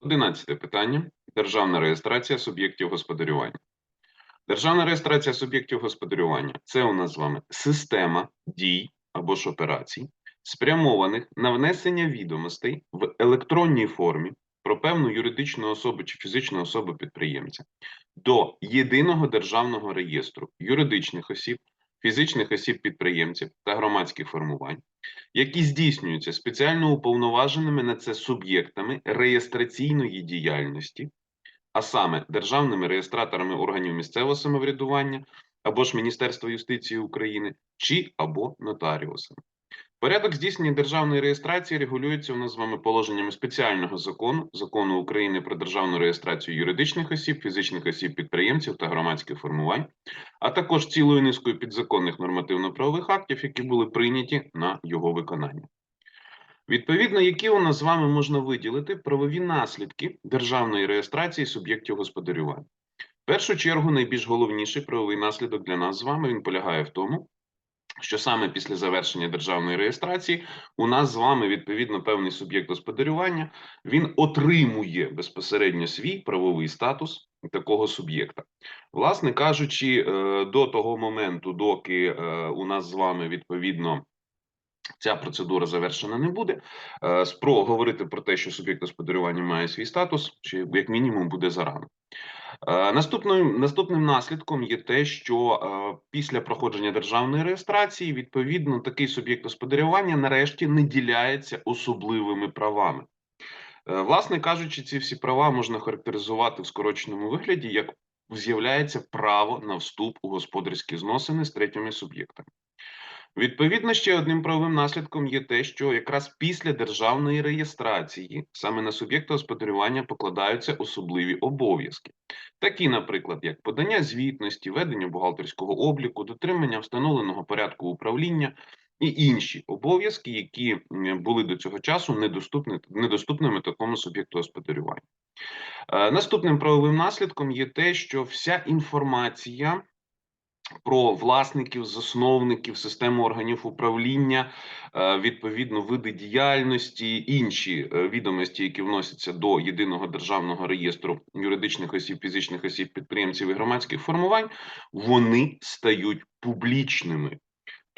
Одинадцяте питання. Державна реєстрація суб'єктів господарювання. Державна реєстрація суб'єктів господарювання це у нас з вами система дій або ж операцій, спрямованих на внесення відомостей в електронній формі про певну юридичну особу чи фізичну особу підприємця до єдиного державного реєстру юридичних осіб, фізичних осіб підприємців та громадських формувань, які здійснюються спеціально уповноваженими на це суб'єктами реєстраційної діяльності, а саме державними реєстраторами органів місцевого самоврядування або ж Міністерства юстиції України, чи або нотаріусами. Порядок здійснення державної реєстрації регулюється у нас з вами положеннями спеціального закону, закону України про державну реєстрацію юридичних осіб, фізичних осіб підприємців та громадських формувань, а також цілою низкою підзаконних нормативно-правових актів, які були прийняті на його виконання. Відповідно, які у нас з вами можна виділити правові наслідки державної реєстрації суб'єктів господарювання. В першу чергу, найбільш головніший правовий наслідок для нас з вами він полягає в тому, що саме після завершення державної реєстрації у нас з вами відповідно певний суб'єкт господарювання він отримує безпосередньо свій правовий статус такого суб'єкта. Власне кажучи, е, до того моменту, доки е, у нас з вами відповідно. Ця процедура завершена не буде. Е, Спро говорити про те, що суб'єкт господарювання має свій статус, чи як мінімум буде зарано. Е, Наступним наступним наслідком є те, що е, після проходження державної реєстрації відповідно такий суб'єкт господарювання нарешті не діляється особливими правами. Е, Власне кажучи, ці всі права можна характеризувати в скороченому вигляді як з'являється право на вступ у господарські зносини з третіми суб'єктами. Відповідно, ще одним правовим наслідком є те, що якраз після державної реєстрації саме на суб'єкта господарювання покладаються особливі обов'язки, такі, наприклад, як подання звітності, ведення бухгалтерського обліку, дотримання встановленого порядку управління і інші обов'язки, які були до цього часу недоступні, недоступними такому суб'єкту господарювання. Е, Наступним правовим наслідком є те, що вся інформація про власників, засновників, систему органів управління, е, відповідно, види діяльності, інші е, відомості, які вносяться до єдиного державного реєстру юридичних осіб, фізичних осіб, підприємців і громадських формувань, вони стають публічними.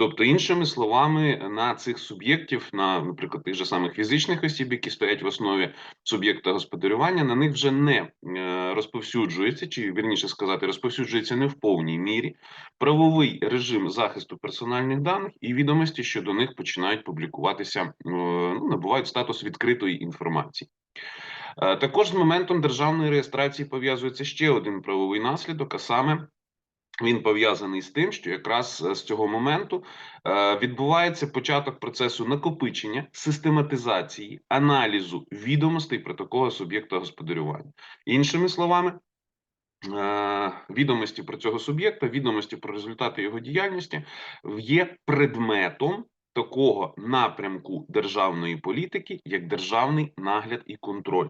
Тобто, іншими словами, на цих суб'єктів, на, наприклад, тих же самих фізичних осіб, які стоять в основі суб'єкта господарювання, на них вже не е, розповсюджується, чи вірніше сказати, розповсюджується не в повній мірі правовий режим захисту персональних даних і відомості щодо них починають публікуватися, е, ну, набувають статус відкритої інформації. Е, Також з моментом державної реєстрації пов'язується ще один правовий наслідок, а саме він пов'язаний з тим, що якраз е, з цього моменту е, відбувається початок процесу накопичення, систематизації, аналізу відомостей про такого суб'єкта господарювання. Іншими словами, е, відомості про цього суб'єкта, відомості про результати його діяльності є предметом такого напрямку державної політики, як державний нагляд і контроль.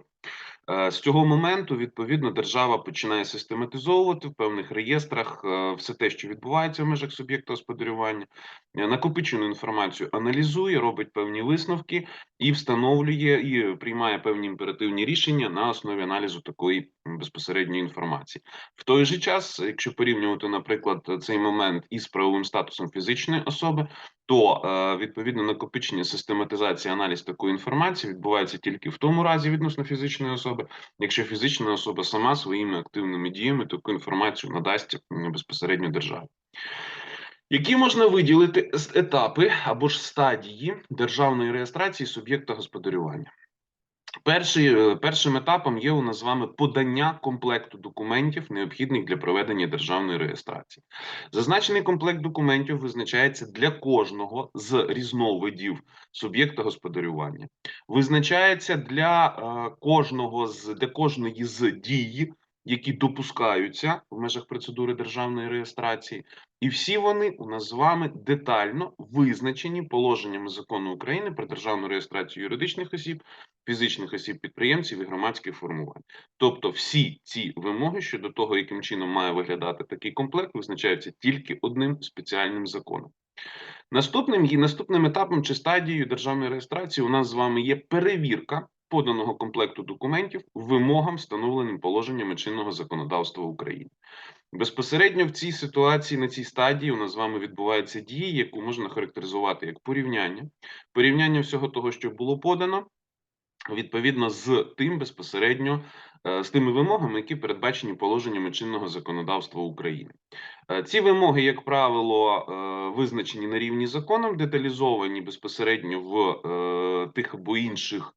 Е, З цього моменту, відповідно, держава починає систематизовувати в певних реєстрах е, все те, що відбувається в межах суб'єкта господарювання, е, накопичену інформацію аналізує, робить певні висновки і встановлює і приймає певні імперативні рішення на основі аналізу такої безпосередньої інформації. В той же час, якщо порівнювати, наприклад, цей момент із правовим статусом фізичної особи, то е, відповідно накопичення, систематизація, аналіз такої інформації відбувається тільки в тому разі відносно фізичної особи, якщо фізична особа сама своїми активними діями таку інформацію надасть безпосередньо державі. Які можна виділити етапи або ж стадії державної реєстрації суб'єкта господарювання? Перший, е, першим етапом є у нас з вами подання комплекту документів, необхідних для проведення державної реєстрації. Зазначений комплект документів визначається для кожного з різновидів суб'єкта господарювання. Визначається для е, кожного з для кожної з дій, які допускаються в межах процедури державної реєстрації, і всі вони у нас з вами детально визначені положеннями закону України про державну реєстрацію юридичних осіб, фізичних осіб підприємців і громадських формувань. Тобто, всі ці вимоги щодо того, яким чином має виглядати такий комплект, визначаються тільки одним спеціальним законом. Наступним і наступним етапом чи стадією державної реєстрації у нас з вами є перевірка поданого комплекту документів вимогам, встановленим положеннями чинного законодавства України. Безпосередньо в цій ситуації на цій стадії у нас з вами відбувається дії, яку можна характеризувати як порівняння, порівняння всього того, що було подано, відповідно з тим безпосередньо е, з тими вимогами, які передбачені положеннями чинного законодавства України. Е, Ці вимоги, як правило, е, визначені на рівні законом, деталізовані безпосередньо в тих або інших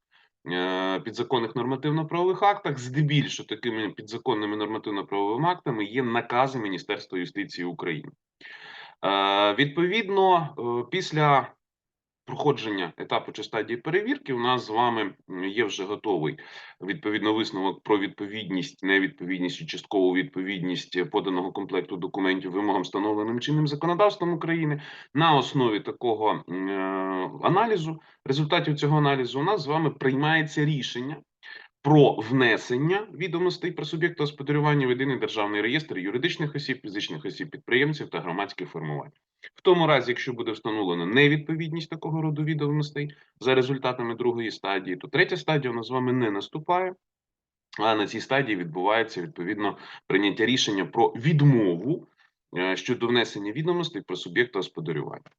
підзаконних нормативно-правових актах. Здебільшого такими підзаконними нормативно-правовими актами є накази Міністерства юстиції України. Е, Відповідно, е, після проходження етапу чи стадії перевірки у нас з вами є вже готовий відповідно висновок про відповідність, невідповідність і часткову відповідність поданого комплекту документів вимогам, встановленим чинним законодавством України. На основі такого е, аналізу, результатів цього аналізу, у нас з вами приймається рішення. Про внесення відомостей про суб'єкта господарювання в єдиний державний реєстр юридичних осіб, фізичних осіб, підприємців та громадських формувань. В тому разі, якщо буде встановлена невідповідність такого роду відомостей за результатами другої стадії, то третя стадія нас з вами не наступає. А на цій стадії відбувається відповідно прийняття рішення про відмову е, щодо внесення відомостей про суб'єкта господарювання.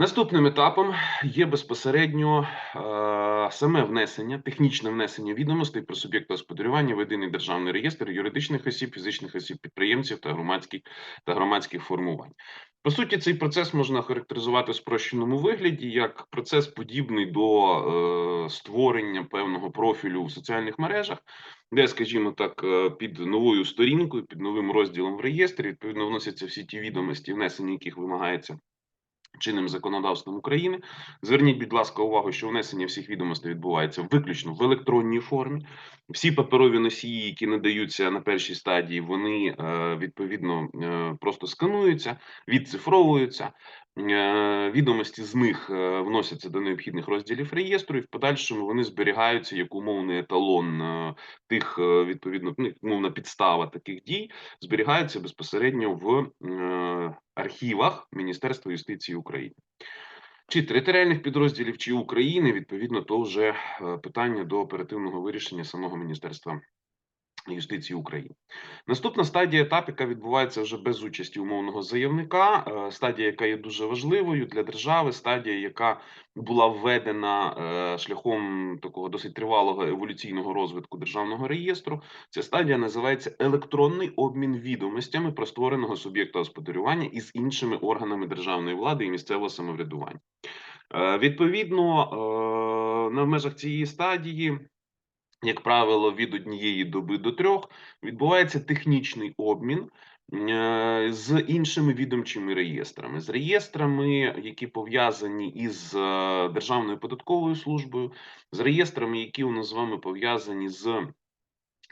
Наступним етапом є безпосередньо е, саме внесення, технічне внесення відомостей про суб'єкта господарювання в єдиний державний реєстр юридичних осіб, фізичних осіб, підприємців та громадських та громадських формувань. По суті, цей процес можна характеризувати в спрощеному вигляді як процес подібний до е, створення певного профілю в соціальних мережах, де, скажімо так, е, під новою сторінкою, під новим розділом в реєстрі відповідно вносяться всі ті відомості, внесення яких вимагається чинним законодавством України. Зверніть, будь ласка, увагу, що внесення всіх відомостей відбувається виключно в електронній формі. Всі паперові носії, які надаються на першій стадії, вони е, відповідно е, просто скануються, відцифровуються. Е, Відомості з них е, вносяться до необхідних розділів реєстру, і в подальшому вони зберігаються як умовний еталон е, тих, відповідно, ну, умовна підстава таких дій, зберігаються безпосередньо в архівах Міністерства юстиції України. Чи територіальних підрозділів, чи України, відповідно, то вже питання до оперативного вирішення самого Міністерства юстиції України. Наступна стадія етап, яка відбувається вже без участі умовного заявника, е, стадія, яка є дуже важливою для держави, стадія, яка була введена е, шляхом такого досить тривалого еволюційного розвитку державного реєстру. Ця стадія називається електронний обмін відомостями про створеного суб'єкта господарювання із іншими органами державної влади і місцевого самоврядування. Е, Відповідно, на межах цієї стадії як правило, від однієї доби до трьох відбувається технічний обмін е, з іншими відомчими реєстрами, з реєстрами, які пов'язані із е, Державною податковою службою, з реєстрами, які у нас з вами пов'язані з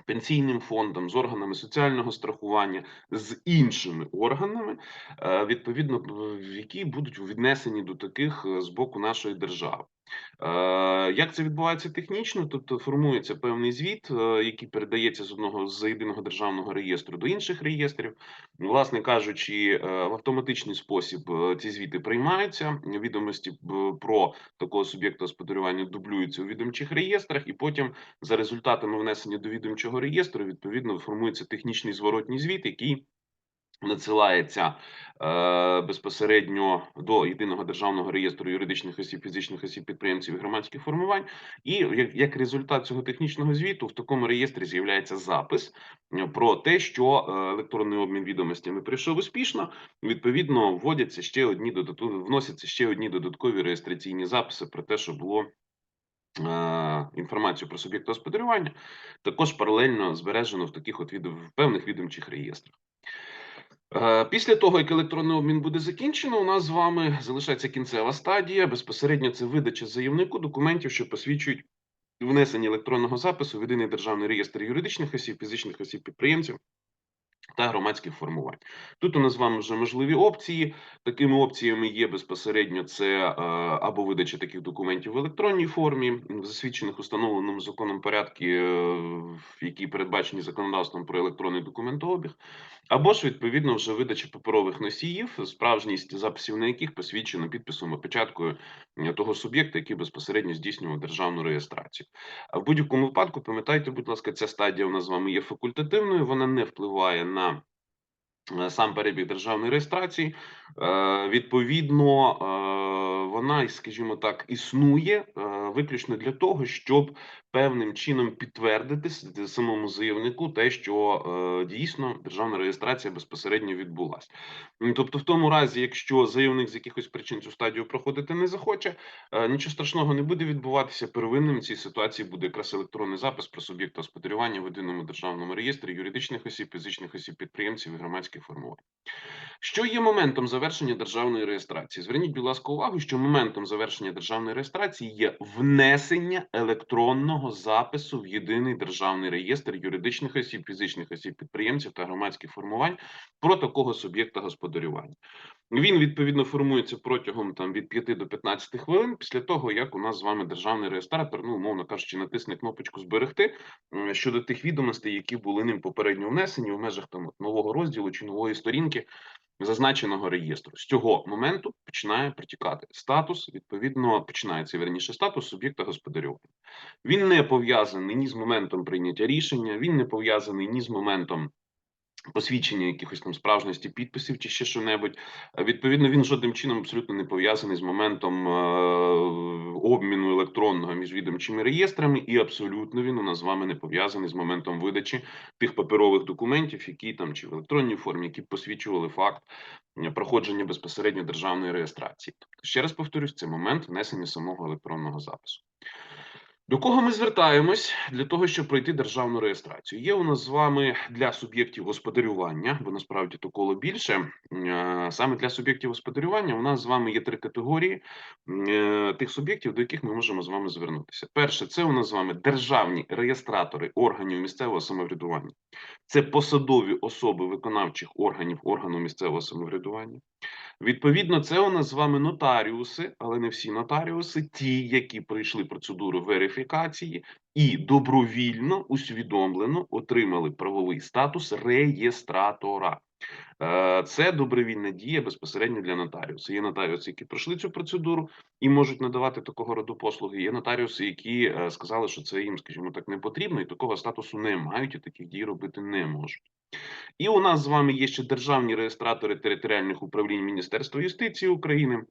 пенсійним фондом, з органами соціального страхування, з іншими органами, е, відповідно, які будуть віднесені до таких з боку нашої держави. Е, Як це відбувається технічно? Тобто формується певний звіт, е, який передається з одного з єдиного державного реєстру до інших реєстрів. Власне кажучи, е, в автоматичний спосіб ці звіти приймаються. Відомості про такого суб'єкта господарювання дублюються у відомчих реєстрах, і потім за результатами внесення до відомчого реєстру відповідно формується технічний зворотній звіт, який надсилається е, безпосередньо до єдиного державного реєстру юридичних осіб, фізичних осіб, підприємців і громадських формувань. І як, результат цього технічного звіту в такому реєстрі з'являється запис е, про те, що е, електронний обмін відомостями прийшов успішно. Відповідно, вводяться ще одні вносяться ще одні додаткові реєстраційні записи про те, що було. Інформацію про суб'єкта господарювання також паралельно збережено в таких от відом, в певних відомчих реєстрах. Е, Після того, як електронний обмін буде закінчено, у нас з вами залишається кінцева стадія. Безпосередньо це видача заявнику документів, що посвідчують внесення електронного запису в єдиний державний реєстр юридичних осіб, фізичних осіб підприємців та громадських формувань. Тут у нас з вами вже можливі опції. Такими опціями є безпосередньо це е, або видача таких документів в електронній формі, засвідчених установленому законом порядку, які передбачені законодавством про електронний документообіг, або ж відповідно вже видача паперових носіїв, справжність записів на яких посвідчено підписом і печаткою е, того суб'єкта, який безпосередньо здійснював державну реєстрацію. В будь-якому випадку, пам'ятайте, будь ласка, ця стадія у нас з вами є факультативною, вона не впливає на е, сам перебіг державної реєстрації. Е, Відповідно, е, вона, скажімо так, існує виключно для того, щоб певним чином підтвердити самому заявнику те, що е, дійсно державна реєстрація безпосередньо відбулася. Тобто, в тому разі, якщо заявник з якихось причин цю стадію проходити не захоче, е, нічого страшного не буде відбуватися. Первинним в цій ситуації буде якраз електронний запис про суб'єкта господарювання в єдиному державному реєстрі юридичних осіб, фізичних осіб, підприємців і громадських формувань. Що є моментом завершення державної реєстрації? Зверніть, будь ласка, увагу, що моментом завершення державної реєстрації є внесення електронного запису в єдиний державний реєстр юридичних осіб, фізичних осіб, підприємців та громадських формувань про такого суб'єкта господарювання. Він відповідно формується протягом там від 5 до 15 хвилин після того, як у нас з вами державний реєстратор, ну умовно кажучи, натисне кнопочку зберегти щодо тих відомостей, які були ним попередньо внесені в межах там нового розділу чи нової сторінки зазначеного реєстру. З цього моменту починає протікати статус. Відповідно, починається верніше статус суб'єкта господарювання. Він не пов'язаний ні з моментом прийняття рішення, він не пов'язаний ні з моментом. Посвідчення якихось там справжності підписів чи ще що-небудь. Е, Відповідно, він жодним чином абсолютно не пов'язаний з моментом е, обміну електронного між відомчими реєстрами, і абсолютно він у нас з вами не пов'язаний з моментом видачі тих паперових документів, які там чи в електронній формі, які посвідчували факт е, проходження безпосередньо державної реєстрації. Тобто, ще раз повторюсь, це момент внесення самого електронного запису. До кого ми звертаємось для того, щоб пройти державну реєстрацію? Є у нас з вами для суб'єктів господарювання, бо насправді то коло більше. Саме для суб'єктів господарювання у нас з вами є три категорії е, тих суб'єктів, до яких ми можемо з вами звернутися. Перше, це у нас з вами державні реєстратори органів місцевого самоврядування. Це посадові особи виконавчих органів органу місцевого самоврядування. Відповідно, це у нас з вами нотаріуси, але не всі нотаріуси, ті, які пройшли процедуру верифікації і добровільно усвідомлено отримали правовий статус реєстратора. Е, Це добровільна дія безпосередньо для нотаріуса. Є нотаріуси, які пройшли цю процедуру і можуть надавати такого роду послуги. Є нотаріуси, які е, сказали, що це їм, скажімо так, не потрібно, і такого статусу не мають, і таких дій робити не можуть. І у нас з вами є ще державні реєстратори територіальних управлінь Міністерства юстиції України.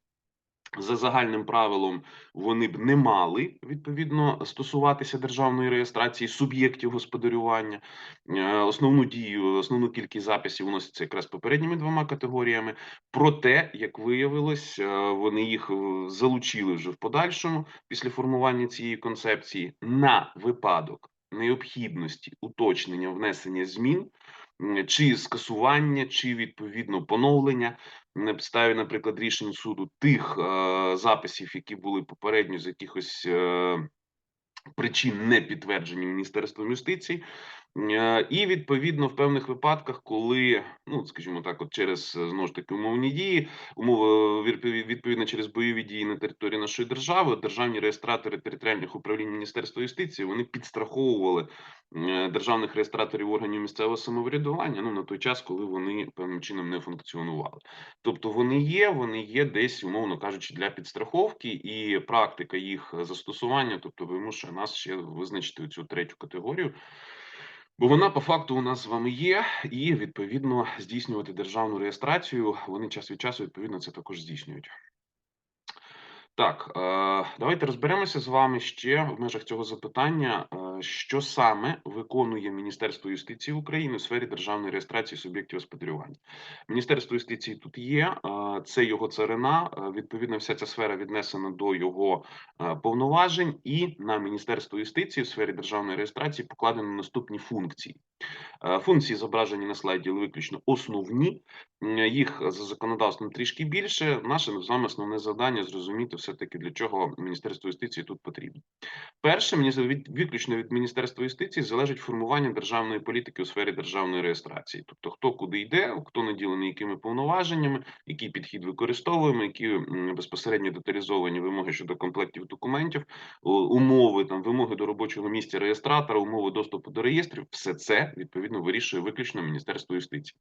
За загальним правилом вони б не мали відповідно стосуватися державної реєстрації суб'єктів господарювання. Е, Основну дію, основну кількість записів вноситься якраз попередніми двома категоріями. Проте, як виявилось, е, вони їх е, залучили вже в подальшому після формування цієї концепції на випадок необхідності уточнення внесення змін. Чи скасування, чи відповідно поновлення на підставі, наприклад, рішень суду тих е, записів, які були попередньо з якихось е, причин не підтверджені Міністерством юстиції, Е, і відповідно в певних випадках, коли ну скажімо так, от через е, знову ж таки умовні дії, умови відпові- відповідно через бойові дії на території нашої держави, державні реєстратори територіальних управлінь Міністерства юстиції вони підстраховували е, державних реєстраторів органів місцевого самоврядування ну на той час, коли вони певним чином не функціонували. Тобто вони є, вони є десь, умовно кажучи, для підстраховки, і практика їх застосування, тобто вимушує нас ще визначити цю третю категорію. Бо вона по факту у нас з вами є, і відповідно здійснювати державну реєстрацію. Вони час від часу відповідно це також здійснюють. Так, е, давайте розберемося з вами ще в межах цього запитання, е, що саме виконує Міністерство юстиції України у сфері державної реєстрації суб'єктів господарювання. Міністерство юстиції тут є, е, це його царина. е, Відповідно, вся ця сфера віднесена до його е, повноважень, і на Міністерство юстиції в сфері державної реєстрації покладено наступні функції. Е, Функції зображені на слайді виключно основні. Їх за законодавством трішки більше. Наше з вами основне завдання зрозуміти все таки для чого Міністерство юстиції тут потрібно. Перше, мені виключно від Міністерства юстиції залежить формування державної політики у сфері державної реєстрації. Тобто, хто куди йде, хто наділений якими повноваженнями, який підхід використовуємо, які безпосередньо деталізовані вимоги щодо комплектів документів, умови там вимоги до робочого місця реєстратора, умови доступу до реєстрів, все це відповідно вирішує виключно Міністерство юстиції.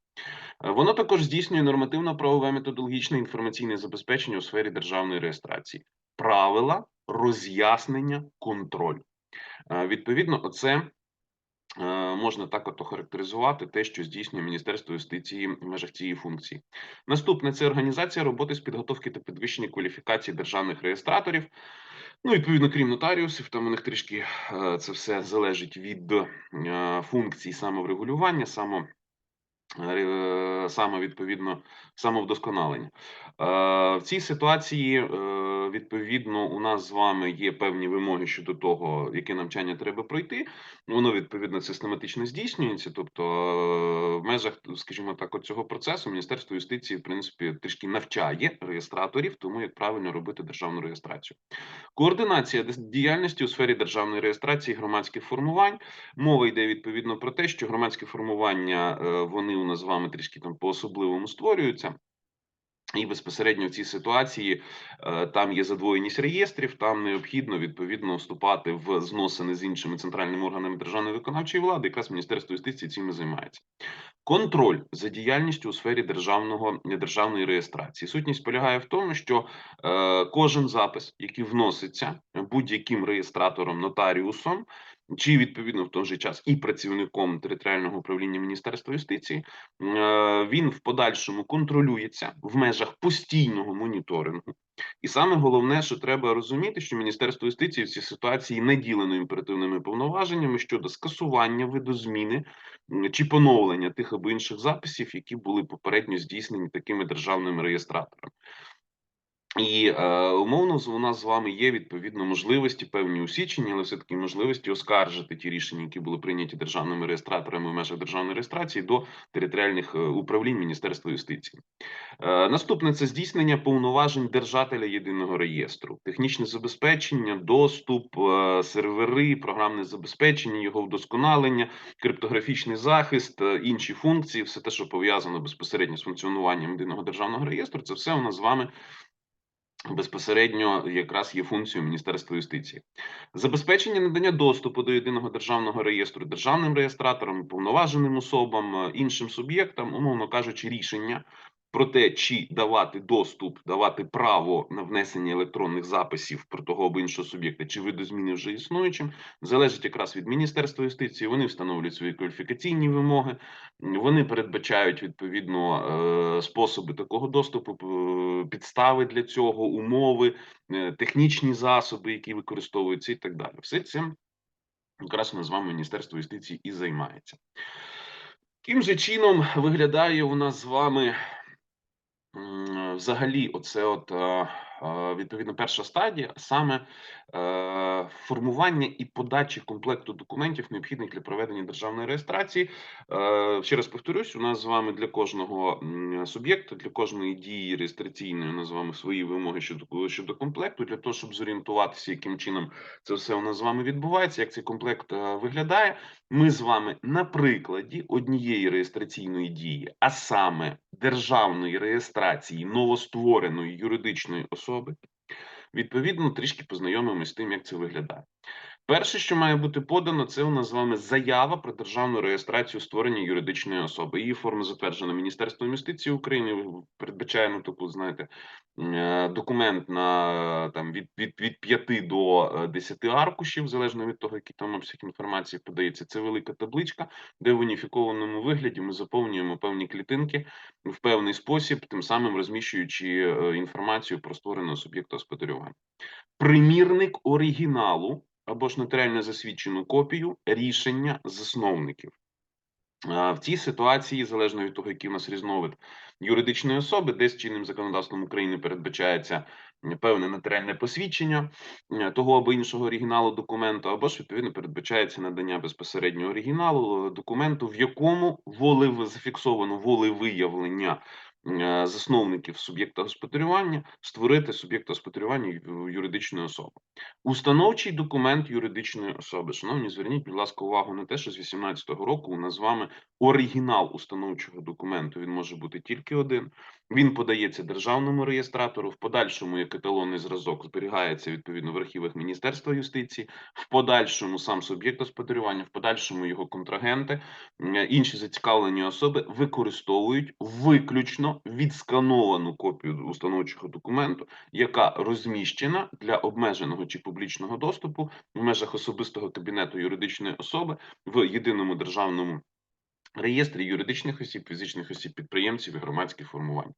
Е, Воно також здійснює нормативно-правове методологічне інформаційне забезпечення у сфері державної реєстрації, правила, роз'яснення, контроль. Е, Відповідно, оце е, можна так от охарактеризувати те, що здійснює Міністерство юстиції в межах цієї функції. Наступне це організація роботи з підготовки та підвищення кваліфікації державних реєстраторів. Ну, відповідно, крім нотаріусів, там у них трішки е, це все залежить від функцій самоврегулювання, само саме відповідно самовдосконалення. Е, В цій ситуації е, відповідно у нас з вами є певні вимоги щодо того, яке навчання треба пройти. Воно відповідно систематично здійснюється. Тобто, е, в межах, скажімо так, цього процесу Міністерство юстиції, в принципі, трішки навчає реєстраторів, тому як правильно робити державну реєстрацію. Координація діяльності у сфері державної реєстрації громадських формувань. Мова йде відповідно про те, що громадські формування вони у нас з вами трішки там по-особливому створюються. І безпосередньо в цій ситуації е, там є задвоєність реєстрів, там необхідно відповідно вступати в зносини з іншими центральними органами державної виконавчої влади. Якраз Міністерство юстиції цим і займається. Контроль за діяльністю у сфері державного державної реєстрації. Сутність полягає в тому, що е, кожен запис, який вноситься будь-яким реєстратором, нотаріусом, чи відповідно в той же час і працівником територіального управління Міністерства юстиції, е, він в подальшому контролюється в межах постійного моніторингу. І саме головне, що треба розуміти, що Міністерство юстиції в цій ситуації не ділено імперативними повноваженнями щодо скасування видозміни чи поновлення тих або інших записів, які були попередньо здійснені такими державними реєстраторами. І е, умовно у нас з вами є відповідно можливості певні усічені, але все таки можливості оскаржити ті рішення, які були прийняті державними реєстраторами в межах державної реєстрації до територіальних е, управлінь Міністерства юстиції. Е, Наступне це здійснення повноважень держателя єдиного реєстру, технічне забезпечення, доступ, е, сервери, програмне забезпечення, його вдосконалення, криптографічний захист, е, інші функції, все те, що пов'язано безпосередньо з функціонуванням єдиного державного реєстру, це все у нас з вами безпосередньо якраз є функцією Міністерства юстиції. Забезпечення надання доступу до єдиного державного реєстру державним реєстраторам, повноваженим особам, е, іншим суб'єктам, умовно кажучи, рішення про те, чи давати доступ, давати право на внесення електронних записів про того або іншого суб'єкта, чи видозміни вже існуючим, залежить якраз від Міністерства юстиції. Вони встановлюють свої кваліфікаційні вимоги, вони передбачають відповідно е, способи такого доступу, підстави для цього, умови, е, технічні засоби, які використовуються, і так далі. Все цим якраз ми з вами Міністерство юстиції і займається. Яким же чином виглядає у нас з вами взагалі оце от е, відповідно перша стадія, саме е, формування і подачі комплекту документів, необхідних для проведення державної реєстрації. Е, Ще раз повторюсь, у нас з вами для кожного м, суб'єкта, для кожної дії реєстраційної, у нас з вами свої вимоги щодо щодо комплекту, для того, щоб зорієнтуватися, яким чином це все у нас з вами відбувається, як цей комплект е, виглядає. Ми з вами на прикладі однієї реєстраційної дії, а саме державної реєстрації новоствореної юридичної особи, відповідно трішки познайомимося з тим, як це виглядає. Перше, що має бути подано, це у нас з вами заява про державну реєстрацію створення юридичної особи. Її форма затверджена Міністерством юстиції України. Передбачає ну, таку, знаєте, е, документ на там від, від, від 5 до е, 10 аркушів, залежно від того, який там обсяг інформації подається. Це велика табличка, де в уніфікованому вигляді ми заповнюємо певні клітинки в певний спосіб, тим самим розміщуючи е, інформацію про створеного суб'єкта господарювання. Примірник оригіналу або ж нотаріально засвідчену копію рішення засновників. В цій ситуації, залежно від того, який у нас різновид юридичної особи, десь чинним законодавством України передбачається певне нотаріальне посвідчення е, того або іншого оригіналу документу, або ж відповідно передбачається надання безпосереднього оригіналу е, документу, в якому волев... зафіксовано волевиявлення засновників суб'єкта господарювання створити суб'єкта господарювання ю- юридичної особи. Установчий документ юридичної особи. Шановні, зверніть, будь ласка, увагу на те, що з 18-го року у нас з вами оригінал установчого документу. Він може бути тільки один. Він подається державному реєстратору. В подальшому як еталонний зразок зберігається відповідно в архівах Міністерства юстиції. В подальшому сам суб'єкт господарювання, в подальшому його контрагенти, інші зацікавлені особи використовують виключно відскановану копію установчого документу, яка розміщена для обмеженого чи публічного доступу в межах особистого кабінету юридичної особи в єдиному державному реєстрі юридичних осіб, фізичних осіб, підприємців і громадських формувань.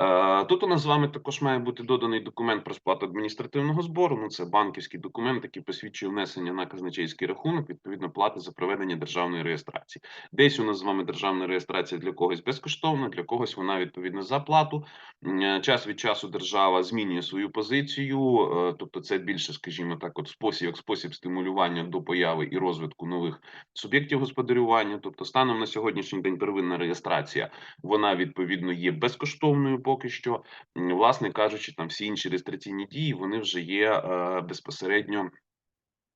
Е, Тут у нас з вами також має бути доданий документ про сплату адміністративного збору. Ну це банківський документ, який посвідчує внесення на казначейський рахунок, відповідно плати за проведення державної реєстрації. Десь у нас з вами державна реєстрація для когось безкоштовна, для когось вона відповідно за плату. Е, Час від часу держава змінює свою позицію, е, тобто це більше, скажімо так, от спосіб як спосіб стимулювання до появи і розвитку нових суб'єктів господарювання. Тобто, станом на сьогоднішній день первинна реєстрація вона відповідно є безкоштовною поки що. Власне кажучи, там всі інші реєстраційні дії вони вже є е, безпосередньо.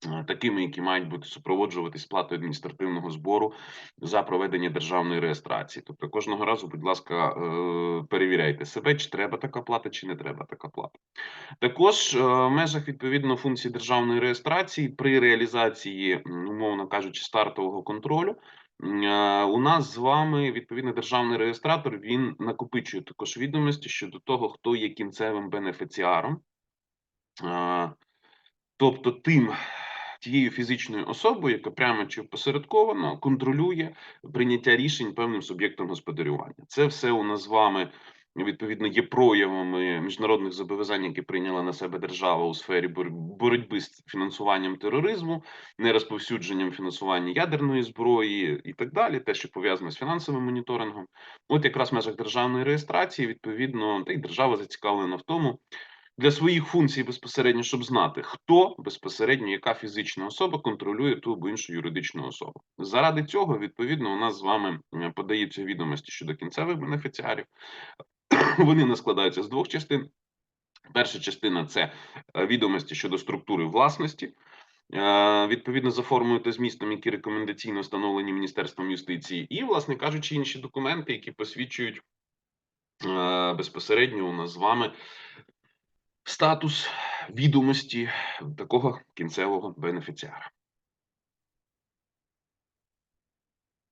е, Такими, які мають бути супроводжуватись сплатою адміністративного збору за проведення державної реєстрації. Тобто кожного разу, будь ласка, е, перевіряйте себе, чи треба така плата, чи не треба така плата. Також в межах відповідно функції державної реєстрації при реалізації, умовно кажучи, стартового контролю. У нас з вами відповідний державний реєстратор він накопичує також відомості щодо того, хто є кінцевим бенефіціаром, тобто тим тією фізичною особою, яка прямо чи посередковано контролює прийняття рішень певним суб'єктом господарювання. Це все у нас з вами відповідно є проявами міжнародних зобов'язань, які прийняла на себе держава у сфері бор- боротьби з фінансуванням тероризму, нерозповсюдженням фінансування ядерної зброї і так далі, те, що пов'язане з фінансовим моніторингом. От якраз в межах державної реєстрації, відповідно, та й держава зацікавлена в тому. Для своїх функцій безпосередньо, щоб знати, хто безпосередньо, яка фізична особа контролює ту або іншу юридичну особу. Заради цього, відповідно, у нас з вами подаються відомості щодо кінцевих бенефіціарів. Вони не складаються з двох частин. Перша частина це е, відомості щодо структури власності. е, Відповідно за формою та змістом, які рекомендаційно встановлені Міністерством юстиції, і, власне кажучи, інші документи, які посвідчують е, безпосередньо у нас з вами статус відомості такого кінцевого бенефіціара.